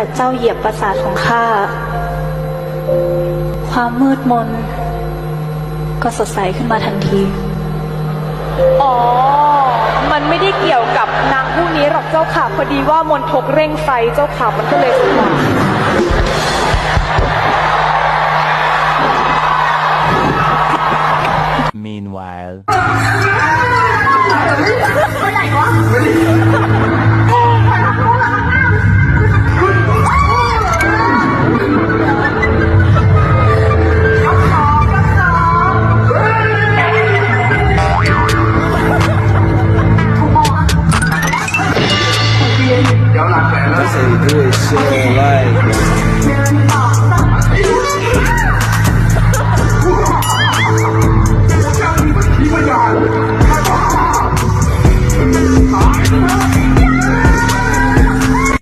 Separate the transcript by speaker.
Speaker 1: แต่เจ้าเหยียบประสาทของข้า ความมืดมน ก็สดใสขึ้นมาทันที
Speaker 2: อ๋อ มันไม่ได้เกี่ยวกับนางผู้นี้หรอกเจ้าค่ะ พอดีว่ามนทกเร่งไฟเจ้าค่ะ มันก็เลยสว่าง
Speaker 3: I say this shit like.